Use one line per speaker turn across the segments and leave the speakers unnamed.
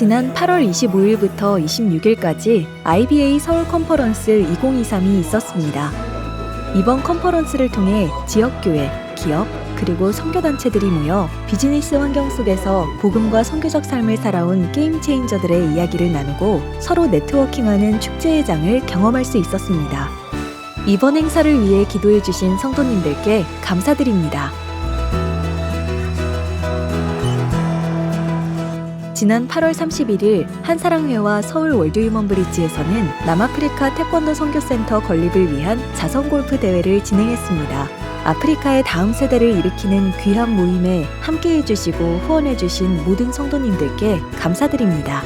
지난 8월 25일부터 26일까지 IBA 서울 컨퍼런스 2023이 있었습니다. 이번 컨퍼런스를 통해 지역교회, 기업, 그리고 선교단체들이 모여 비즈니스 환경 속에서 복음과 선교적 삶을 살아온 게임 체인저들의 이야기를 나누고 서로 네트워킹하는 축제의 장을 경험할 수 있었습니다. 이번 행사를 위해 기도해주신 성도님들께 감사드립니다. 지난 8월 31일 한사랑회와 서울 월드유먼 브릿지에서는 남아프리카 태권도 선교센터 건립을 위한 자선 골프 대회를 진행했습니다. 아프리카의 다음 세대를 일으키는 귀한 모임에 함께 해 주시고 후원해 주신 모든 성도님들께 감사드립니다.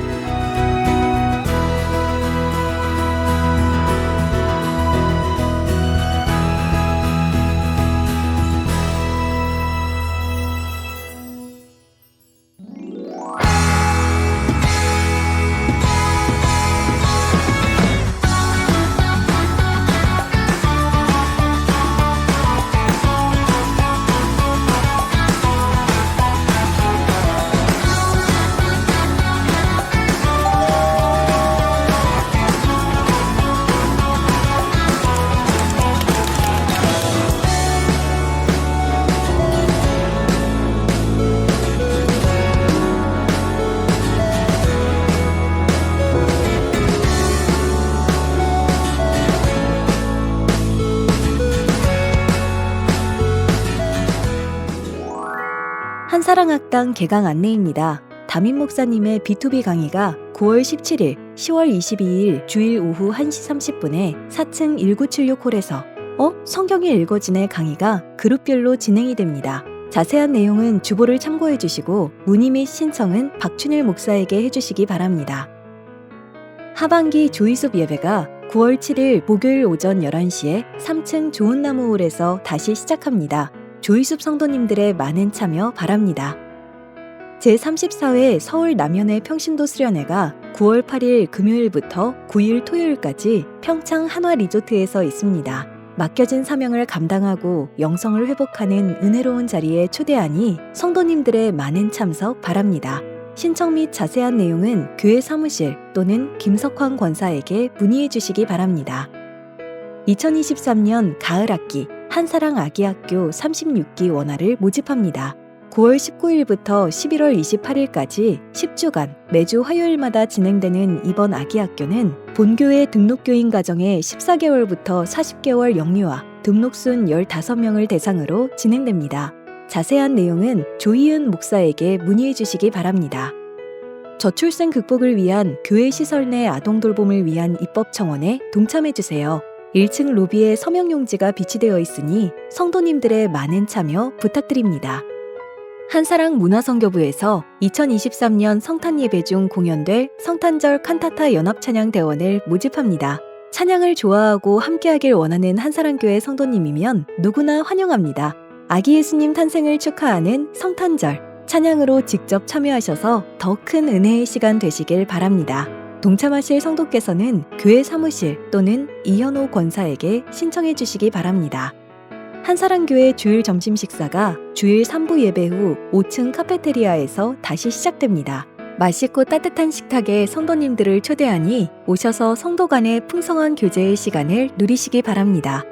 사랑학당 개강 안내입니다. 담임 목사님의 B2B 강의가 9월 17일, 10월 22일 주일 오후 1시 30분에 4층 1976홀에서 어? 성경이 읽어지네 강의가 그룹별로 진행이 됩니다. 자세한 내용은 주보를 참고해 주시고 문의 및 신청은 박춘일 목사에게 해주시기 바랍니다. 하반기 조이숲 예배가 9월 7일 목요일 오전 11시에 3층 좋은 나무홀에서 다시 시작합니다. 조이숲 성도님들의 많은 참여 바랍니다. 제34회 서울 남연회 평신도 수련회가 9월 8일 금요일부터 9일 토요일까지 평창 한화 리조트에서 있습니다. 맡겨진 사명을 감당하고 영성을 회복하는 은혜로운 자리에 초대하니 성도님들의 많은 참석 바랍니다. 신청 및 자세한 내용은 교회 사무실 또는 김석환 권사에게 문의해 주시기 바랍니다. 2023년 가을 학기 한사랑 아기학교 36기 원화를 모집합니다. 9월 19일부터 11월 28일까지 10주간 매주 화요일마다 진행되는 이번 아기학교는 본교회 등록교인 가정의 14개월부터 40개월 영유아 등록순 15명을 대상으로 진행됩니다. 자세한 내용은 조이은 목사에게 문의해 주시기 바랍니다. 저출생 극복을 위한 교회 시설 내 아동 돌봄을 위한 입법 청원에 동참해 주세요. 1층 로비에 서명 용지가 비치되어 있으니 성도님들의 많은 참여 부탁드립니다. 한사랑 문화성교부에서 2023년 성탄 예배 중 공연될 성탄절 칸타타 연합찬양 대원을 모집합니다. 찬양을 좋아하고 함께하길 원하는 한사랑교회 성도님이면 누구나 환영합니다. 아기 예수님 탄생을 축하하는 성탄절 찬양으로 직접 참여하셔서 더 큰 은혜의 시간 되시길 바랍니다. 동참하실 성도께서는 교회 사무실 또는 이현호 권사에게 신청해 주시기 바랍니다. 한사랑교회 주일 점심 식사가 주일 3부 예배 후 5층 카페테리아에서 다시 시작됩니다. 맛있고 따뜻한 식탁에 성도님들을 초대하니 오셔서 성도 간의 풍성한 교제의 시간을 누리시기 바랍니다.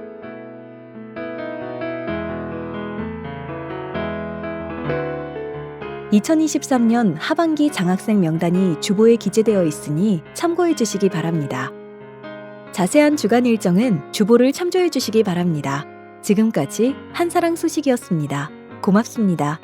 (2023년) 하반기 장학생 명단이 주보에 기재되어 있으니 참고해 주시기 바랍니다. 자세한 주간 일정은 주보를 참조해 주시기 바랍니다. 지금까지 한사랑 소식이었습니다. 고맙습니다.